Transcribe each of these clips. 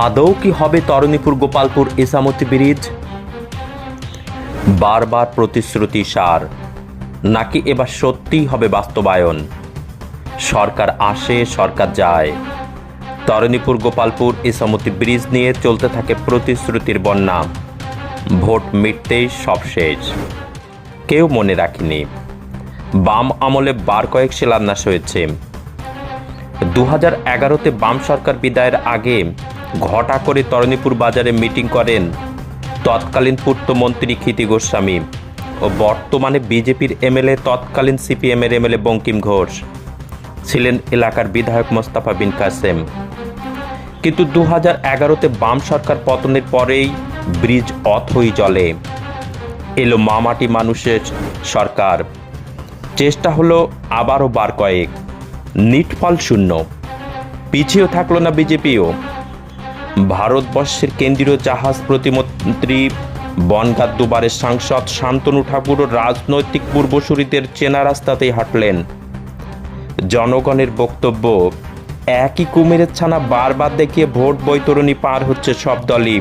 আদৌ কি হবে তরণীপুর গোপালপুর ইসামতি ব্রিজ? বারবার প্রতিশ্রুতি সার, নাকি এবার সত্যিই হবে বাস্তবায়ন? সরকার আসে, সরকার যায়। তরণীপুর গোপালপুর ইসামতি ব্রিজ নিয়ে চলতে থাকে প্রতিশ্রুতির বন্যা। ভোট মিটতেই সব শেষ। কেউ মনে রাখেনি। বাম আমলে বার কয়েক শিলান্যাস হয়েছে। দু হাজার এগারোতে বাম সরকার বিদায়ের আগে ঘটা করে তরণীপুর বাজারে মিটিং করেন তৎকালীন পূর্তমন্ত্রী ক্ষিতি গোস্বামী ও বর্তমানে বিজেপির এমএলএ, তৎকালীন সিপিএমের এমএলএ বঙ্কিম ঘোষ ছিলেন এলাকার বিধায়ক মোস্তাফা বিন কাসেম। কিন্তু দু হাজার এগারোতে বাম সরকার পতনের পরেই ব্রিজ অথই জলে। এলো মামাটি মানুষের সরকার। চেষ্টা হলো আবারও বার কয়েক। নিটফল শূন্য। পিছিয়েও থাকল না বিজেপিও। ভারতবর্ষের কেন্দ্রীয় জাহাজ প্রতিমন্ত্রী বনগাঁ দুবারের সাংসদ শান্তনু ঠাকুরও রাজনৈতিক পূর্বসূরিদের চেনা রাস্তাতেই হাঁটলেন। জনগণের বক্তব্য, একই কুমিরের ছানা বারবার দেখিয়ে ভোট বৈতরণী পার হচ্ছে সব দলই।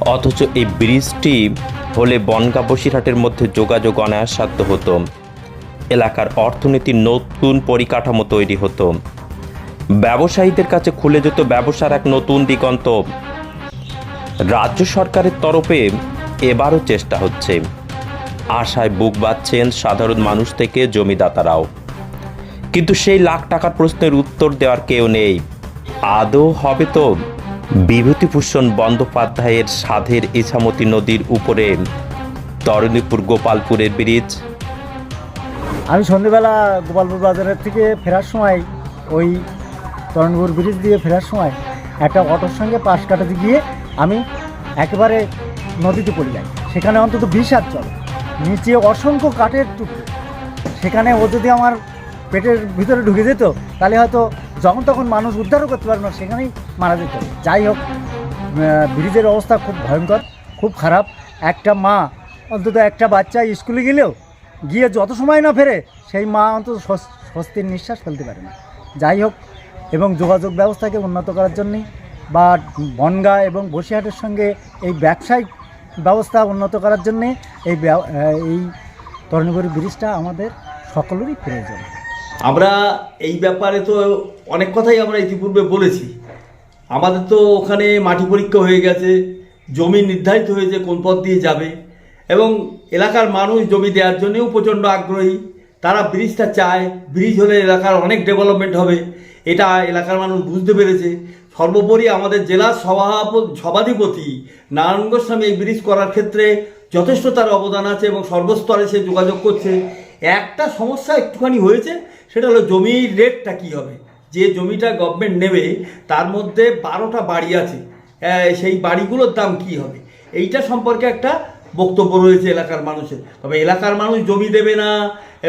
অথচ এই ব্রিজটি হলে বনগা বসিরহাটের মধ্যে যোগাযোগ অনায়াসাধ্য হতো। এলাকার অর্থনীতির নতুন পরিকাঠামো তৈরি হতো। ব্যবসায়ীদের কাছে খুলে যেত ব্যবসার এক নতুন দিগন্ত। রাজ্য সরকারের তরফে এবারও চেষ্টা হচ্ছে। আশায় বুক বাঁধছেন সাধারণ মানুষ থেকে জমিদাতারাও। কিন্তু সেই লাখ টাকার প্রশ্নের উত্তর দেওয়ার কেউ নেই। আদৌ হবে তো বিভূতিভূষণ বন্দ্যোপাধ্যায়ের সাধের ইছামতি নদীর উপরে তরণীপুর গোপালপুরের ব্রিজ। আমি সন্ধ্যেবেলা গোপালপুর বাজারের থেকে ফেরার সময় ওই তরণপুর ব্রিজ দিয়ে ফেরার সময় একটা অটোর সঙ্গে পাশ কাটাতে গিয়ে আমি একেবারে নদীতে পড়ে যাই। সেখানে অন্তত বিষ হাত চলে নিচে অসংখ্য কাঠের টুকরো। সেখানে ও যদি আমার পেটের ভিতরে ঢুকে যেত, তাহলে হয়তো যখন তখন মানুষ উদ্ধারও করতে পারবে না, সেখানেই মারা যেত। যাই হোক ব্রিজের অবস্থা খুব ভয়ঙ্কর, খুব খারাপ। একটা মা, অন্তত একটা বাচ্চা স্কুলে গেলেও গিয়ে যত সময় না ফেরে, সেই মা অন্তত স্বস- স্বস্তির নিঃশ্বাস ফেলতে পারে না। যাই হোক এবং যোগাযোগ ব্যবস্থাকে উন্নত করার জন্যে বা বনগা এবং বসিরহাটের সঙ্গে এই ব্যবসায়িক ব্যবস্থা উন্নত করার জন্যে এই এই তরণীপুর ব্রিজটা আমাদের সকলেরই প্রয়োজন। আমরা এই ব্যাপারে তো অনেক কথাই আমরা ইতিপূর্বে বলেছি। আমাদের তো ওখানে মাটি পরীক্ষা হয়ে গেছে, জমি নির্ধারিত হয়েছে কোন পথ দিয়ে যাবে এবং এলাকার মানুষ জমি দেওয়ার জন্যও প্রচণ্ড আগ্রহী। তারা ব্রিজটা চায়, ব্রিজ হলে এলাকার অনেক ডেভেলপমেন্ট হবে। এটা এলাকার মানুষ বুঝতে পেরেছে। সর্বোপরি আমাদের জেলার সভাপতি, সভাধিপতি নারায়ণ গোস্বামী এই ব্রিজ করার ক্ষেত্রে যথেষ্ট তার অবদান আছে এবং সর্বস্তরে সে যোগাযোগ করছে। একটা সমস্যা একটুখানি হয়েছে, সেটা হলো জমির রেটটা কী হবে? যে জমিটা গভর্নমেন্ট নেবে, তার মধ্যে বারোটা বাড়ি আছে। সেই বাড়িগুলোর দাম কী হবে? এইটা সম্পর্কে একটা বক্তব্য রয়েছে এলাকার মানুষের। তবে এলাকার মানুষ জমি দেবে না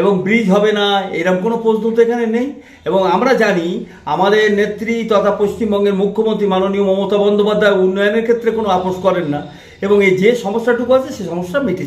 এবং ব্রিজ হবে না, এরকম কোনো প্রশ্ন তো এখানে নেই। এবং আমরা জানি আমাদের নেত্রী তথা পশ্চিমবঙ্গের মুখ্যমন্ত্রী মাননীয় মমতা বন্দ্যোপাধ্যায় উন্নয়নের ক্ষেত্রে কোনো আপোষ করেন না। এবং এই যে সমস্যাটুকু আছে, সে সমস্যা মিটে